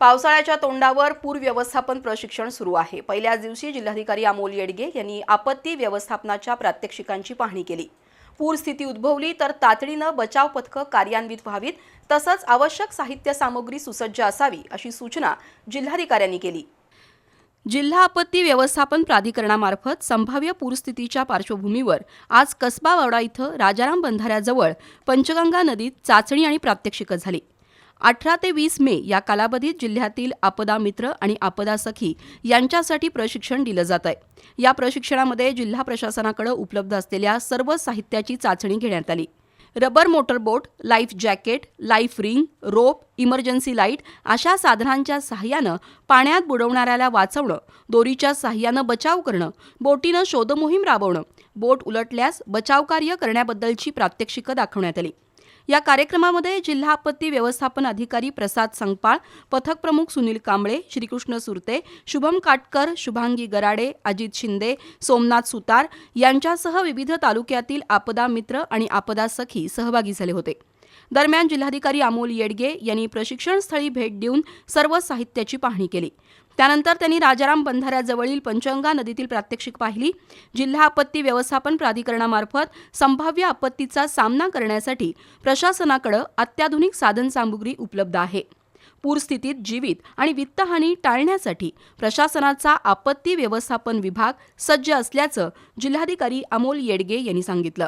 पावसाळ्याच्या तोंडावर पूर व्यवस्थापन प्रशिक्षण सुरू आहे. पहिल्याच दिवशी जिल्हाधिकारी अमोल येडगे यांनी आपत्ती व्यवस्थापनाच्या प्रात्यक्षिकांची पाहणी केली. पूर स्थिती उद्भवली तर तातडीनं बचाव पथकं कार्यान्वित व्हावीत तसंच आवश्यक साहित्य सामग्री सुसज्ज असावी अशी सूचना जिल्हाधिकाऱ्यांनी केली. जिल्हा आपत्ती व्यवस्थापन प्राधिकरणामार्फत संभाव्य पूरस्थितीच्या पार्श्वभूमीवर आज कसबा वावडा इथं राजाराम बंधाऱ्याजवळ पंचगंगा नदीत चाचणी आणि प्रात्यक्षिकं झाली. अठरा ते वीस मे या कालावधीत जिल्ह्यातील आपदा मित्र आणि आपदा सखी यांच्यासाठी प्रशिक्षण दिलं जात आहे या प्रशिक्षणामध्ये जिल्हा प्रशासनाकडे उपलब्ध असलेल्या सर्व साहित्याची चाचणी घेण्यात आली. Rubber motorboat life jacket life ring rope emergency light अशा साधनांच्या सहाय्यानं पाण्यात बुडवणाऱ्याला वाचवणं दोरीच्या सहाय्यानं बचाव करणं बोटीनं शोधमोहीम राबवणं बोट उलटल्यास बचावकार्य करण्याबद्दलची प्रात्यक्षिकं दाखवण्यात आली. या कार्यक्रमामध्ये जिल्हा आपत्ती व्यवस्थापन अधिकारी प्रसाद संगपाळ पथक प्रमुख सुनील कांबळे श्रीकृष्ण सुरते शुभम काटकर शुभांगी गराडे अजित शिंदे सोमनाथ सुतार यांच्यासह विविध तालुक्यातील आपदा मित्र आणि आपदा सखी सहभागी झाले होते. दरम्यान जिल्हाधिकारी अमोल येडगे यांनी प्रशिक्षण स्थळी भेट देऊन सर्व साहित्याची पाहणी केली. त्यानंतर त्यांनी राजाराम बंधाऱ्याजवळील पंचगंगा नदीतील प्रात्यक्षिक पाहिली. जिल्हा आपत्ती व्यवस्थापन प्राधिकरणामार्फत संभाव्य आपत्तीचा सामना करण्यासाठी प्रशासनाकडे अत्याधुनिक साधनसामुग्री उपलब्ध आहे. पूरस्थितीत जीवित आणि वित्तहानी टाळण्यासाठी प्रशासनाचा आपत्ती व्यवस्थापन विभाग सज्ज असल्याचं जिल्हाधिकारी अमोल येडगे यांनी सांगितलं.